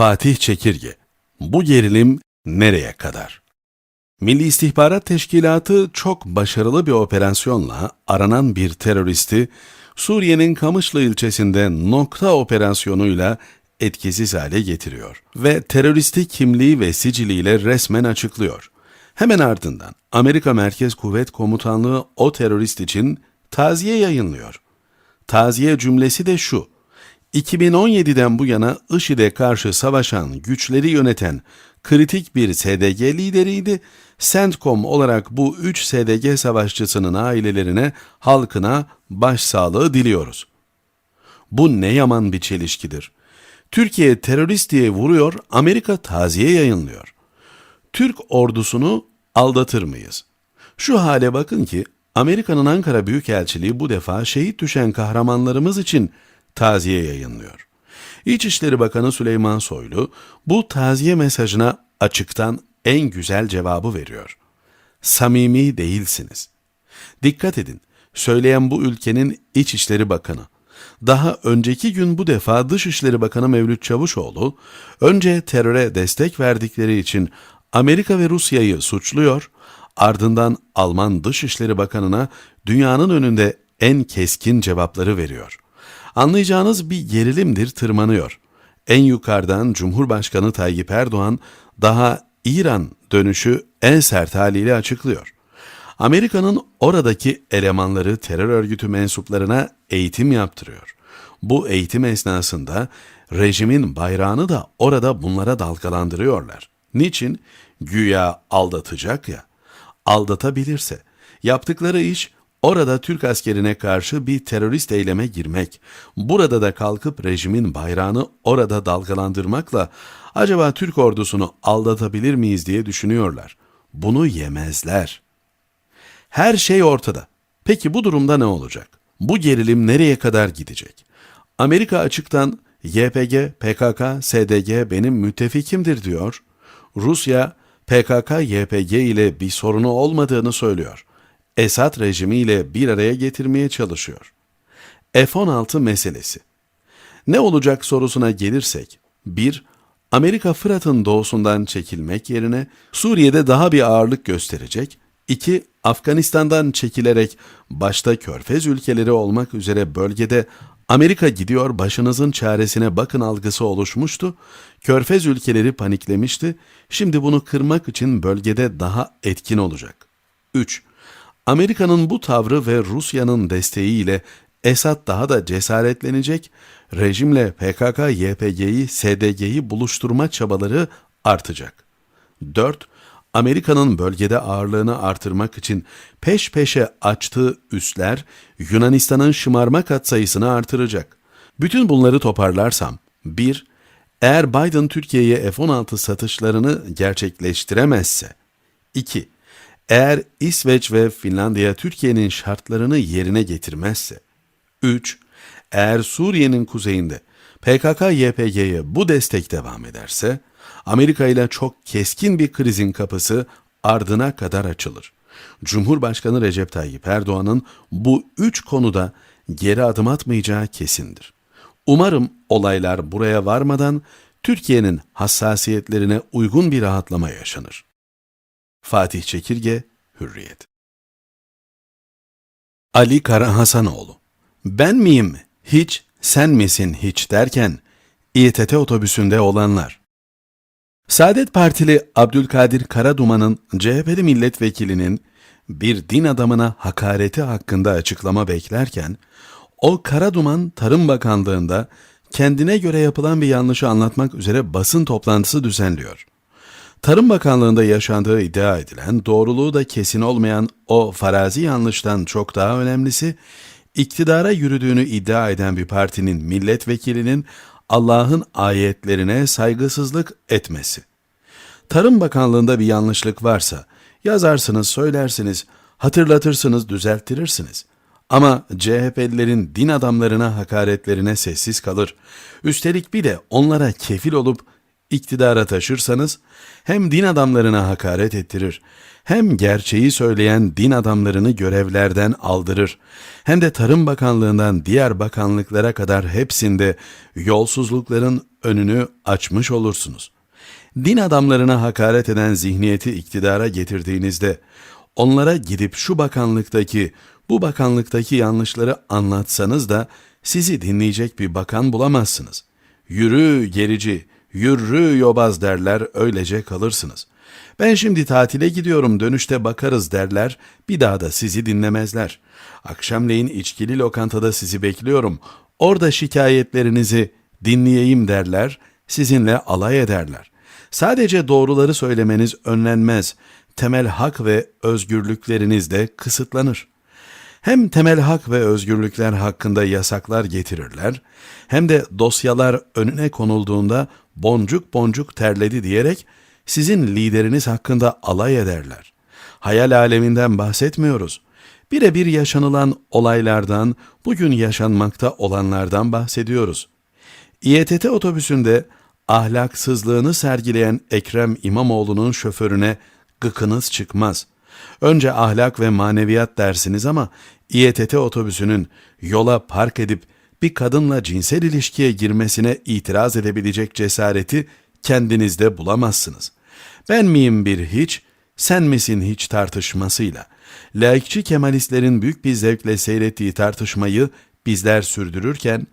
Fatih Çekirge. Bu gerilim nereye kadar? Milli İstihbarat Teşkilatı çok başarılı bir operasyonla aranan bir teröristi Suriye'nin Kamışlı ilçesinde nokta operasyonuyla etkisiz hale getiriyor ve teröristi kimliği ve siciliyle resmen açıklıyor. Hemen ardından Amerika Merkez Kuvvet Komutanlığı o terörist için taziye yayınlıyor. Taziye cümlesi de şu. 2017'den bu yana IŞİD'e karşı savaşan, güçleri yöneten kritik bir SDG lideriydi. CENTCOM olarak bu 3 SDG savaşçısının ailelerine, halkına başsağlığı diliyoruz. Bu ne yaman bir çelişkidir. Türkiye terörist diye vuruyor, Amerika taziye yayınlıyor. Türk ordusunu aldatır mıyız? Şu hale bakın ki Amerika'nın Ankara Büyükelçiliği bu defa şehit düşen kahramanlarımız için taziye yayınlıyor. İçişleri Bakanı Süleyman Soylu bu taziye mesajına açıktan en güzel cevabı veriyor. Samimi değilsiniz. Dikkat edin, söyleyen bu ülkenin İçişleri Bakanı. Daha önceki gün bu defa Dışişleri Bakanı Mevlüt Çavuşoğlu, önce teröre destek verdikleri için Amerika ve Rusya'yı suçluyor, ardından Alman Dışişleri Bakanı'na dünyanın önünde en keskin cevapları veriyor. Anlayacağınız bir gerilimdir tırmanıyor. En yukarıdan Cumhurbaşkanı Tayyip Erdoğan daha İran dönüşü en sert haliyle açıklıyor. Amerika'nın oradaki elemanları terör örgütü mensuplarına eğitim yaptırıyor. Bu eğitim esnasında rejimin bayrağını da orada bunlara dalgalandırıyorlar. Niçin? Güya aldatacak ya. Aldatabilirse. Yaptıkları iş orada Türk askerine karşı bir terörist eyleme girmek. Burada da kalkıp rejimin bayrağını orada dalgalandırmakla acaba Türk ordusunu aldatabilir miyiz diye düşünüyorlar. Bunu yemezler. Her şey ortada. Peki bu durumda ne olacak? Bu gerilim nereye kadar gidecek? Amerika açıktan YPG, PKK, SDG benim müttefikimdir diyor. Rusya PKK, YPG ile bir sorunu olmadığını söylüyor. Esad rejimiyle bir araya getirmeye çalışıyor. F-16 meselesi. Ne olacak sorusuna gelirsek, 1. Amerika Fırat'ın doğusundan çekilmek yerine Suriye'de daha bir ağırlık gösterecek. 2. Afganistan'dan çekilerek başta Körfez ülkeleri olmak üzere bölgede Amerika gidiyor başınızın çaresine bakın algısı oluşmuştu. Körfez ülkeleri paniklemişti. Şimdi bunu kırmak için bölgede daha etkin olacak. 3. Amerika'nın bu tavrı ve Rusya'nın desteğiyle Esad daha da cesaretlenecek, rejimle PKK, YPG'yi, SDG'yi buluşturma çabaları artacak. 4. Amerika'nın bölgede ağırlığını artırmak için peş peşe açtığı üsler Yunanistan'ın şımarma katsayısını artıracak. Bütün bunları toparlarsam 1. Eğer Biden Türkiye'ye F-16 satışlarını gerçekleştiremezse 2. Eğer İsveç ve Finlandiya Türkiye'nin şartlarını yerine getirmezse 3. Eğer Suriye'nin kuzeyinde PKK-YPG'ye bu destek devam ederse Amerika ile çok keskin bir krizin kapısı ardına kadar açılır. Cumhurbaşkanı Recep Tayyip Erdoğan'ın bu üç konuda geri adım atmayacağı kesindir. Umarım olaylar buraya varmadan Türkiye'nin hassasiyetlerine uygun bir rahatlama yaşanır. Fatih Çekirge, Hürriyet. Ali Kara Hasanoğlu Ben miyim? Hiç, sen misin hiç? derken İETT otobüsünde olanlar. Saadet Partili Abdülkadir Karaduman'ın CHP'li milletvekilinin bir din adamına hakareti hakkında açıklama beklerken, o Karaduman Tarım Bakanlığı'nda kendine göre yapılan bir yanlışı anlatmak üzere basın toplantısı düzenliyor. Tarım Bakanlığı'nda yaşandığı iddia edilen, doğruluğu da kesin olmayan o farazi yanlıştan çok daha önemlisi, iktidara yürüdüğünü iddia eden bir partinin milletvekilinin Allah'ın ayetlerine saygısızlık etmesi. Tarım Bakanlığı'nda bir yanlışlık varsa yazarsınız, söylersiniz, hatırlatırsınız, düzelttirirsiniz. Ama CHP'lilerin din adamlarına hakaretlerine sessiz kalır. Üstelik bir de onlara kefil olup iktidara taşırsanız hem din adamlarına hakaret ettirir, hem gerçeği söyleyen din adamlarını görevlerden aldırır, hem de Tarım Bakanlığından diğer bakanlıklara kadar hepsinde yolsuzlukların önünü açmış olursunuz. Din adamlarına hakaret eden zihniyeti iktidara getirdiğinizde onlara gidip şu bakanlıktaki, bu bakanlıktaki yanlışları anlatsanız da sizi dinleyecek bir bakan bulamazsınız. Yürü gerici, yürü yobaz derler öylece kalırsınız. Ben şimdi tatile gidiyorum dönüşte bakarız derler bir daha da sizi dinlemezler. Akşamleyin içkili lokantada sizi bekliyorum. Orada şikayetlerinizi dinleyeyim derler, sizinle alay ederler. Sadece doğruları söylemeniz önlenmez. Temel hak ve özgürlükleriniz de kısıtlanır. Hem temel hak ve özgürlükler hakkında yasaklar getirirler, hem de dosyalar önüne konulduğunda boncuk boncuk terledi diyerek sizin lideriniz hakkında alay ederler. Hayal aleminden bahsetmiyoruz. Birebir yaşanılan olaylardan, bugün yaşanmakta olanlardan bahsediyoruz. İETT otobüsünde ahlaksızlığını sergileyen Ekrem İmamoğlu'nun şoförüne gıkınız çıkmaz. Önce ahlak ve maneviyat dersiniz ama İETT otobüsünün yola park edip bir kadınla cinsel ilişkiye girmesine itiraz edebilecek cesareti kendinizde bulamazsınız. Ben miyim bir hiç, sen misin hiç tartışmasıyla. Laikçi Kemalistlerin büyük bir zevkle seyrettiği tartışmayı bizler sürdürürken,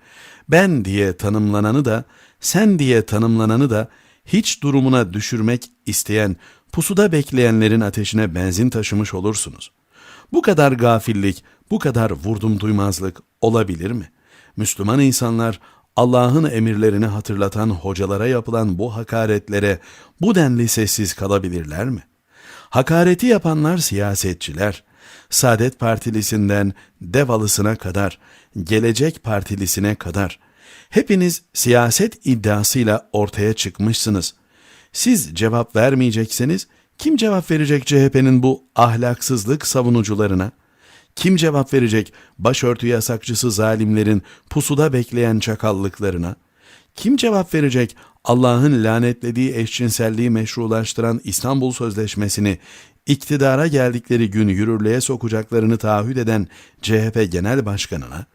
ben diye tanımlananı da, sen diye tanımlananı da hiç durumuna düşürmek isteyen, pusuda bekleyenlerin ateşine benzin taşımış olursunuz. Bu kadar gafillik, bu kadar vurdum duymazlık olabilir mi? Müslüman insanlar Allah'ın emirlerini hatırlatan hocalara yapılan bu hakaretlere bu denli sessiz kalabilirler mi? Hakareti yapanlar siyasetçiler. Saadet Partilisinden Devalısına kadar, Gelecek Partilisine kadar. Hepiniz siyaset iddiasıyla ortaya çıkmışsınız. Siz cevap vermeyecekseniz kim cevap verecek CHP'nin bu ahlaksızlık savunucularına? Kim cevap verecek başörtü yasakçısı zalimlerin pusuda bekleyen çakallıklarına? Kim cevap verecek Allah'ın lanetlediği eşcinselliği meşrulaştıran İstanbul Sözleşmesi'ni iktidara geldikleri gün yürürlüğe sokacaklarını taahhüt eden CHP Genel Başkanı'na?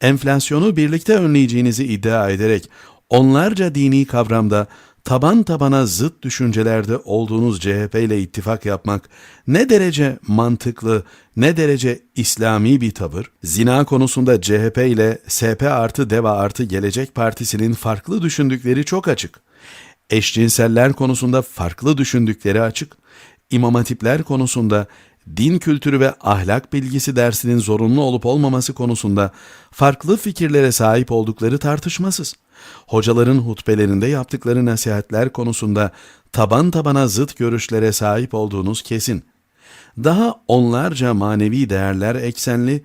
Enflasyonu birlikte önleyeceğinizi iddia ederek onlarca dini kavramda taban tabana zıt düşüncelerde olduğunuz CHP ile ittifak yapmak ne derece mantıklı, ne derece İslami bir tavır? Zina konusunda CHP ile SP artı DEVA artı Gelecek Partisi'nin farklı düşündükleri çok açık. Eşcinseller konusunda farklı düşündükleri açık. İmam hatipler konusunda din kültürü ve ahlak bilgisi dersinin zorunlu olup olmaması konusunda farklı fikirlere sahip oldukları tartışmasız. Hocaların hutbelerinde yaptıkları nasihatler konusunda taban tabana zıt görüşlere sahip olduğunuz kesin. Daha onlarca manevi değerler eksenli,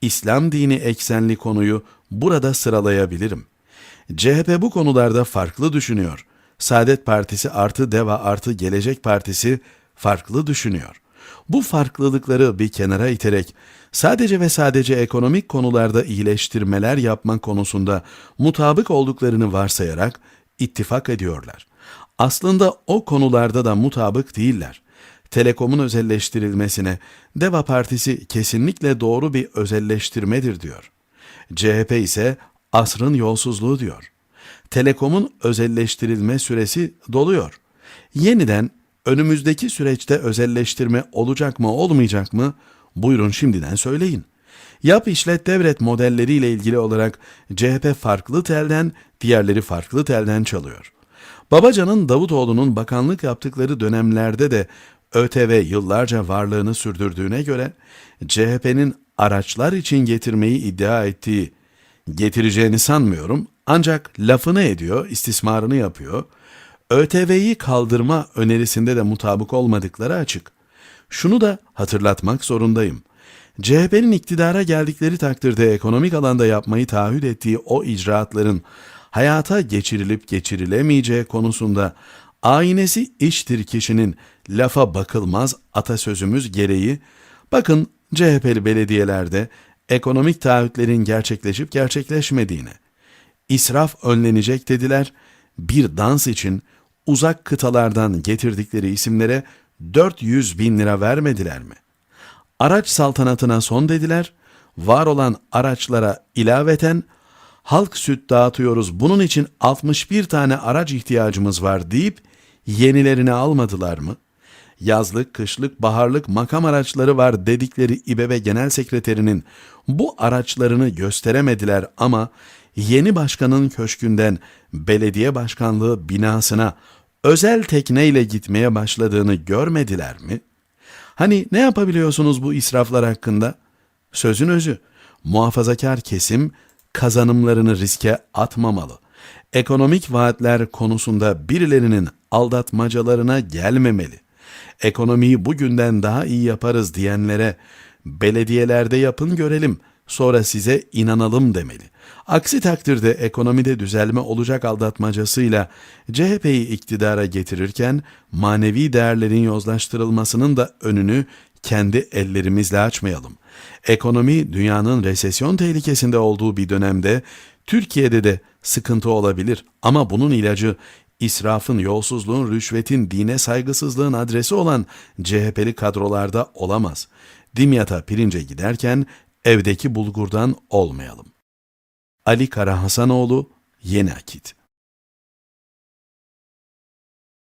İslam dini eksenli konuyu burada sıralayabilirim. CHP bu konularda farklı düşünüyor. Saadet Partisi artı DEVA artı Gelecek Partisi farklı düşünüyor. Bu farklılıkları bir kenara iterek sadece ve sadece ekonomik konularda iyileştirmeler yapma konusunda mutabık olduklarını varsayarak ittifak ediyorlar. Aslında o konularda da mutabık değiller. Telekom'un özelleştirilmesine Deva Partisi kesinlikle doğru bir özelleştirmedir diyor. CHP ise asrın yolsuzluğu diyor. Telekom'un özelleştirilme süresi doluyor. Yeniden önümüzdeki süreçte özelleştirme olacak mı olmayacak mı? Buyurun şimdiden söyleyin. Yap işlet devret modelleriyle ilgili olarak CHP farklı telden, diğerleri farklı telden çalıyor. Babacan'ın Davutoğlu'nun bakanlık yaptıkları dönemlerde de ÖTV yıllarca varlığını sürdürdüğüne göre CHP'nin araçlar için getirmeyi iddia ettiği getireceğini sanmıyorum ancak lafını ediyor, istismarını yapıyor. ÖTV'yi kaldırma önerisinde de mutabık olmadıkları açık. Şunu da hatırlatmak zorundayım. CHP'nin iktidara geldikleri takdirde ekonomik alanda yapmayı taahhüt ettiği o icraatların hayata geçirilip geçirilemeyeceği konusunda aynesi iştir kişinin lafa bakılmaz atasözümüz gereği bakın CHP'li belediyelerde ekonomik taahhütlerin gerçekleşip gerçekleşmediğine, israf önlenecek dediler, bir dans için uzak kıtalardan getirdikleri isimlere 400 bin lira vermediler mi? Araç saltanatına son dediler, var olan araçlara ilaveten halk süt dağıtıyoruz bunun için 61 tane araç ihtiyacımız var deyip yenilerini almadılar mı? Yazlık, kışlık, baharlık makam araçları var dedikleri İBB Genel Sekreterinin bu araçlarını gösteremediler ama yeni başkanın köşkünden belediye başkanlığı binasına özel tekneyle gitmeye başladığını görmediler mi? Hani ne yapabiliyorsunuz bu israflar hakkında? Sözün özü, muhafazakar kesim kazanımlarını riske atmamalı. Ekonomik vaatler konusunda birilerinin aldatmacalarına gelmemeli. Ekonomiyi bugünden daha iyi yaparız diyenlere belediyelerde yapın görelim, sonra size inanalım demeli. Aksi takdirde ekonomide düzelme olacak aldatmacasıyla CHP'yi iktidara getirirken manevi değerlerin yozlaştırılmasının da önünü kendi ellerimizle açmayalım. Ekonomi dünyanın resesyon tehlikesinde olduğu bir dönemde Türkiye'de de sıkıntı olabilir ama bunun ilacı israfın, yolsuzluğun, rüşvetin, dine saygısızlığın adresi olan CHP'li kadrolarda olamaz. Dimyat'a pirince giderken evdeki bulgurdan olmayalım. Ali Kara Hasanoğlu, Yeni Akit